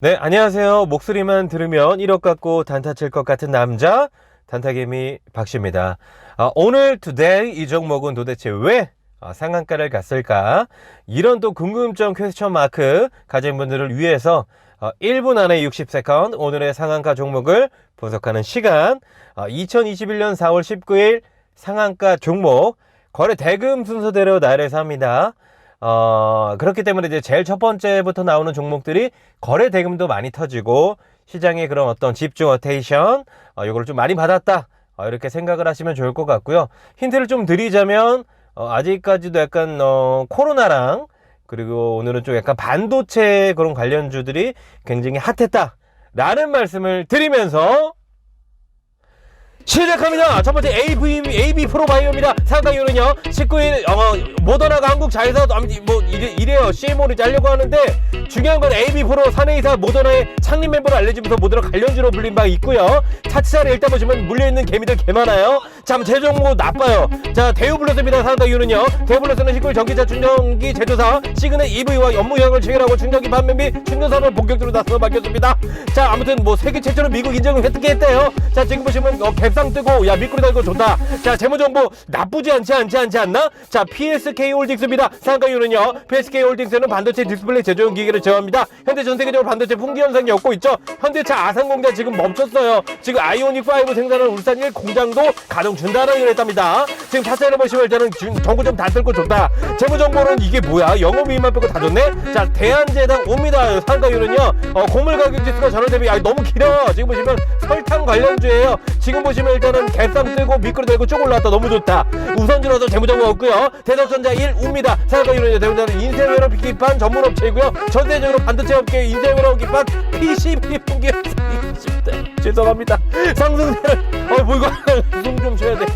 네, 안녕하세요. 목소리만 들으면 1억 같고 단타 칠 것 같은 남자, 단타개미 박씨입니다. 아, 오늘 today 이 종목은 도대체 왜 아, 상한가를 갔을까? 이런 또 궁금점 퀘스천 마크 가진 분들을 위해서 어, 1분 안에 60세컨 오늘의 상한가 종목을 분석하는 시간 어, 2021년 4월 19일 상한가 종목 거래 대금 순서대로 나열해서 합니다. 어, 그렇기 때문에 이제 제일 첫 번째부터 나오는 종목들이 거래 대금도 많이 터지고 시장의 그런 어떤 집중 어테이션, 어, 요거를 좀 많이 받았다. 어, 이렇게 생각을 하시면 좋을 것 같고요. 힌트를 좀 드리자면, 어, 아직까지도 약간, 어, 코로나랑 그리고 오늘은 좀 약간 반도체 그런 관련주들이 굉장히 핫했다. 라는 말씀을 드리면서 시작합니다. 첫 번째 AV, AB 프로바이오입니다. 상당 이유는요, 19일, 어, 모더나가 한국 자회사, 뭐, 이래, 이래요. CMO를 짜려고 하는데, 중요한 건 AB 프로 사내이사 모더나의 창립 멤버를 알려주면서 모더나 관련주로 불린 바 있고요. 차트사를 일단 보시면 물려있는 개미들 개 많아요. 참, 제정모 나빠요. 자, 대우블러스입니다. 상당 이유는요, 대우블러스는 19일 전기차 충전기 제조사, 시그널 EV와 업무형을 체결하고 충전기 판매 및 충전사를 본격적으로 나서서 밝혔습니다. 자, 아무튼 뭐, 세계 최초로 미국 인정을 획득했대요. 자, 지금 보시면, 어, 갭상 뜨고, 야, 미꾸리 달고 좋다. 자, 재무정보 나쁘지 않지, 않지, 않지 않나? 자, PSK 홀딩스입니다. 상가 이유는요, PSK 홀딩스는 반도체 디스플레이 제조용 기기를 제어합니다. 현재 전 세계적으로 반도체 풍기 현상이 엮고 있죠. 현대차 아산 공장 지금 멈췄어요. 지금 아이오닉 5 생산을 울산 1 공장도 가동 중단하기로 했답니다. 지금 타사를 보시면 일단은 지금 정보 좀 다 뜯고 좋다. 재무 정보는 이게 뭐야? 영업이익만 빼고 다 좋네? 자, 대한제당 옵니다. 상가 이유는요, 어, 곡물 가격 지수가 전월 대비, 아, 너무 길어. 지금 보시면 설탕 관련주예요. 지금 보시면 일단은 갭상 뜨고 미끄러 들고 쭉 올라왔다. 너무 좋다. 우선주로서 재무 정보 없고요. 대덕전자 1 웁니다. 상가 이유는요, 대우전자는 인쇄회로 기판 전문 업체이고요. 전세적으로 반도체 업계 인쇄회로 기판 PCB 20대 죄송합니다. 상승세를 어, 뭐 이거 숨좀 쉬어야 돼.